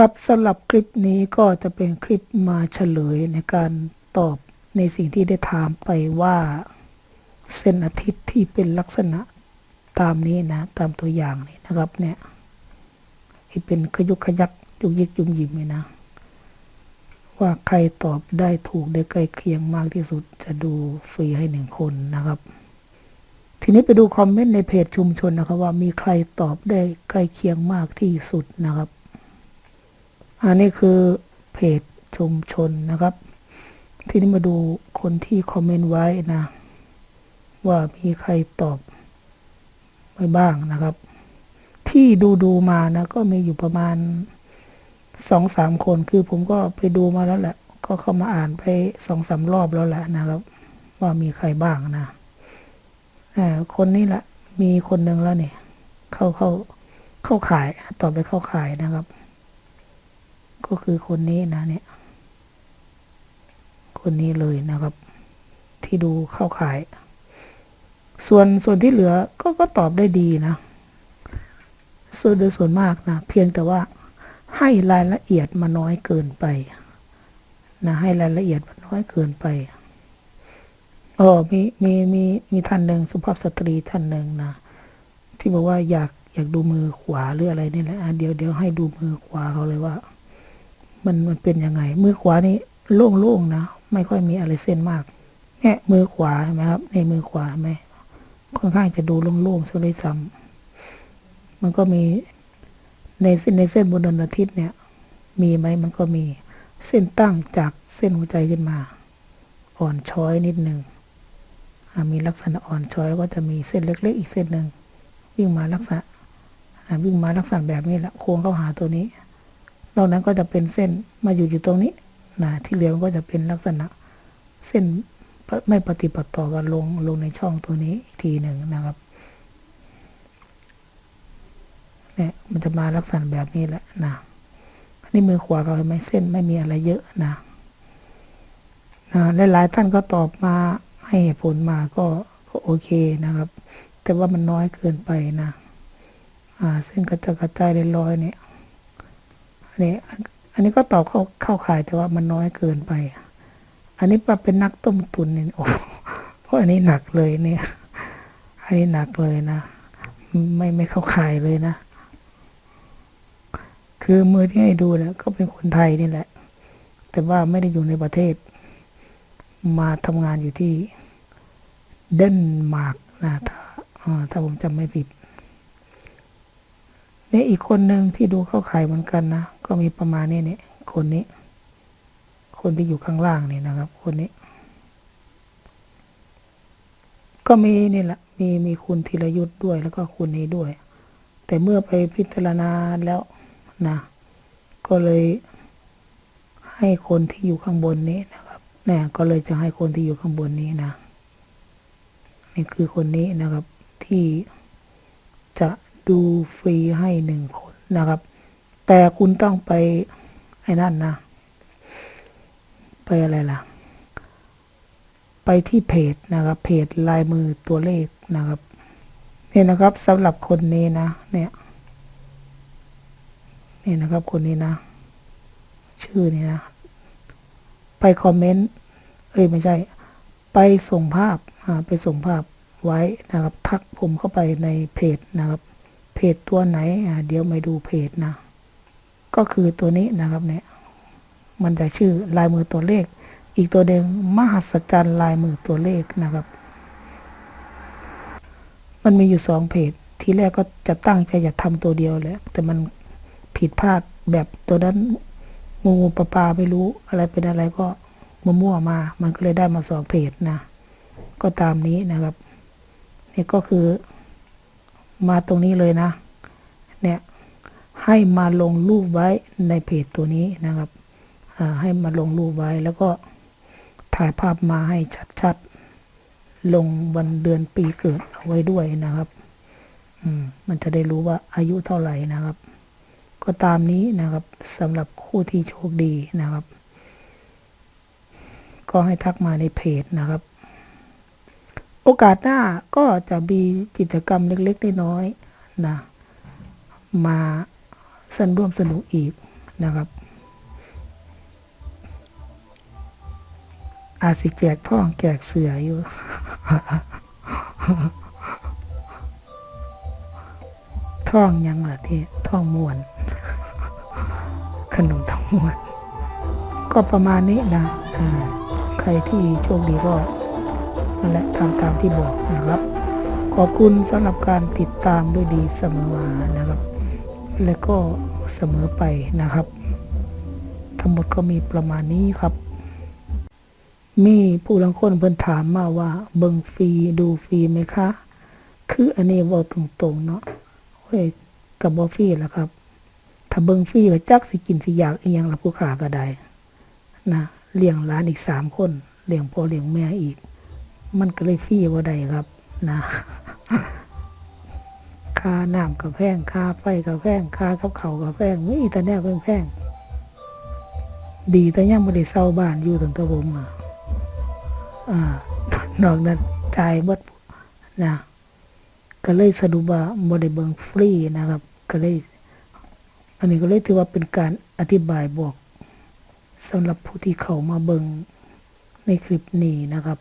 ครับสำหรับคลิปนี้ก็จะเป็นคลิปมาเฉลยในการตอบในสิ่งที่ได้ถามไปว่าเส้นอาทิตย์ที่เป็นลักษณะตามนี้นะ ตามตัวอย่างนี้นะครับเนี่ยที่เป็นขยุกขยักยุกยิกยุมยิมเนี่ยนะ ว่าใครตอบได้ถูกได้ใกล้เคียงมากที่สุดจะดูฟรีให้หนึ่งคนนะครับ ทีนี้ไปดูคอมเมนต์ในเพจชุมชนนะครับ ว่ามีใครตอบได้ใกล้เคียงมากที่สุดนะครับ อันนี้คือเพจชุมชนนะครับ ทีนี้มาดูคนที่คอมเมนต์ไว้นะ ว่ามีใครตอบไว้บ้างนะครับ ที่ดูดูมานะ ก็มีอยู่ประมาณสองสามคนคือผมก็ไปดูมาแล้วแหละ ก็เข้ามาอ่านไปสองสามรอบแล้วแหละนะครับ ว่ามีใครบ้างนะคนนี้แหละ มีคนหนึ่งแล้วเนี่ย เข้าเข้าเข้าขายตอบไปเข้าขายนะครับ ก็คือคนนี้นะเนี่ย คนนี้เลยนะครับ ที่ดูเข้าขาย ส่วนส่วนที่เหลือก็ก็ตอบได้ดีนะ ส่วนโดยส่วนมากนะ เพียงแต่ว่าให้รายละเอียดมาน้อยเกินไป นะ ให้รายละเอียดมันน้อยเกินไปอ๋อมีมีมีมีท่านหนึ่งสุภาพสตรีท่านหนึ่งนะที่บอกว่าอยากอยากดูมือขวาหรืออะไรนี่แหละอะเดี๋ยวเดี๋ยวให้ดูมือขวาเขาเลยว่า มันมันเป็นยังไง มือขวานี่โล่งๆนะ ไม่ค่อยมีอะไรเส้นมากเนี่ยมือขวาเห็นไหมครับในมือขวาไหมค่อนข้างจะดูโล่งๆซะเลยซ้ำมันก็มีในเส้นในเส้นบนดวงอาทิตย์เนี่ย มีไหมมันก็มีเส้นตั้งจากเส้นหัวใจขึ้นมา อ่อนช้อยนิดหนึ่งมีลักษณะอ่อนช้อยแล้วก็จะมีเส้นเล็ก ๆ อีกเส้นหนึ่งวิ่งมาลักษณะวิ่งมาลักษณะแบบนี้แหละโค้งเข้าหาตัวนี้ นอกนั้นก็จะเป็นเส้นมาอยู่อยู่ตรงนี้นะที่เหลือก็จะเป็นลักษณะเส้นไม่ปฏิปต่อกันลงลงในช่องตัวนี้อีกทีหนึ่งนะครับเนี่ยมันจะมาลักษณะแบบนี้แหละนะนนี้มือขวาเราเห็นไหมเส้นไม่มีอะไรเยอะนะนะหลายๆท่านก็ตอบมาให้ผลมาก็ก็โอเคนะครับ แต่ว่ามันน้อยเกินไปนะ อ่า เส้นกระจายกระจายลอยเนี่ย อันนี้อันนี้ก็ตอบเข้าเข้าขายแต่ว่ามันน้อยเกินไป อันนี้ปรับเป็นนักต้มตุนเนี่ยโอ้เพราะอันนี้หนักเลยเนี่ย อันนี้หนักเลยนะ ไม่ไม่เข้าขายเลยนะ คือมือที่ให้ดูเนี่ยก็เป็นคนไทยนี่แหละ แต่ว่าไม่ได้อยู่ในประเทศ มาทำงานอยู่ที่เดนมาร์กนะถ้าถ้าผมจำไม่ผิดเนี่ยอีกคนหนึ่งที่ดูเข้าขายเหมือนกันนะ ก็มีประมาณนี้เนี่ยคนนี้ คนที่อยู่ข้างล่างนี่นะครับ คนนี้ ก็มีนี่แหละมีมีคุณธีรยุทธ์ด้วยแล้วก็คุณนี้ด้วย แต่เมื่อไปพิจารณาแล้วนะก็เลยให้คนที่อยู่ข้างบนนี้นะครับเนี่ยก็เลยจะให้คนที่อยู่ข้างบนนี้นะนี่คือคนนี้นะครับที่จะดูฟรีให้หนึ่งคนนะครับ แต่คุณต้องไปไอ้นั่นนะ ไปอะไรล่ะ ไปที่เพจนะครับ เพจลายมือตัวเลขนะครับนี่นะครับสำหรับคนนี้นะ เนี่ยนี่นะครับ คนนี้นะ ชื่อนี่นะ ไปคอมเมนต์เอ้ยไม่ใช่ ไปส่งภาพอ่าไปส่งภาพไว้นะครับ ทักผมเข้าไปในเพจนะครับ เพจตัวไหนอ่าเดี๋ยวมาดูเพจนะ ก็คือตัวนี้นะครับเนี่ยมันจะชื่อลายมือตัวเลข อีกตัวเดงมหัศจรรย์ลายมือตัวเลขนะครับ มันมีอยู่สองเพจทีแรกก็จะตั้งใจจะทำตัวเดียวแหละแต่มันผิดพลาดแบบตัวนั้นงูปลาปลาไม่รู้อะไรเป็นอะไรก็มั่วมา มันก็เลยได้มาสองเพจนะ ก็ตามนี้นะครับ นี่ก็คือมาตรงนี้เลยนะ เนี่ย ให้มาลงรูปไว้ในเพจตัวนี้นะครับให้มาลงรูปไว้แล้วก็ถ่ายภาพมาให้ชัดๆ ลงวันเดือนปีเกิดเอาไว้ด้วยนะครับอืมมันจะได้รู้ว่าอายุเท่าไหร่นะครับ ก็ตามนี้นะครับสำหรับคู่ที่โชคดีนะครับ ก็ให้ทักมาในเพจนะครับ โอกาสหน้าก็จะมีกิจกรรมเล็กๆน้อยๆนะมา สนร่วมสนุกอีกนะครับอาจสิแจกท่องแจกเสืออยู่ท่องยังล่ะที่ท่องมวน ขนมท่องมวน ก็ประมาณนี้นะอ่าใครที่โชคดีก็นั่นแหละทำตามที่บอกนะครับ ขอบคุณสำหรับการติดตามด้วยดีเสมอมานะครับ และก็เสมอไปนะครับ ทั้งหมดก็มีประมาณนี้ครับ มีผู้ลังคนเพิ่นถามมาว่า เบิ่งฟรีดูฟรีไหมคะ คืออันนี้ว้าตรงๆเนาะเฮ้ยกับบ่ฟรีล่ะครับ ถ้าเบิ่งฟรีก็จักสิกินสิอยากอีหยังละผู้ขาก็ได้นะเลี้ยงหลานอีกสามคนเลี้ยงพ่อเลี้ยงแม่อีก มันก็เลยฟรีบ่าได้ครับนะ ค่าน้ำกับแพงค่าไฟกับแพงค่ากับเขากับแพงไม่แต่แนวแพงดีแต่ยังไม่ได้เช่าบ้านอยู่ตั้งแต่ผมอะอ่านอกนั้นจ่ายบดนะก็เลยสรุปว่าบ่ได้เบิงฟรีนะครับ ก็เลย อันนี้ก็เลยถือว่าเป็นการอธิบายบอกสำหรับผู้ที่เข้ามาเบิงในคลิปนี้นะครับ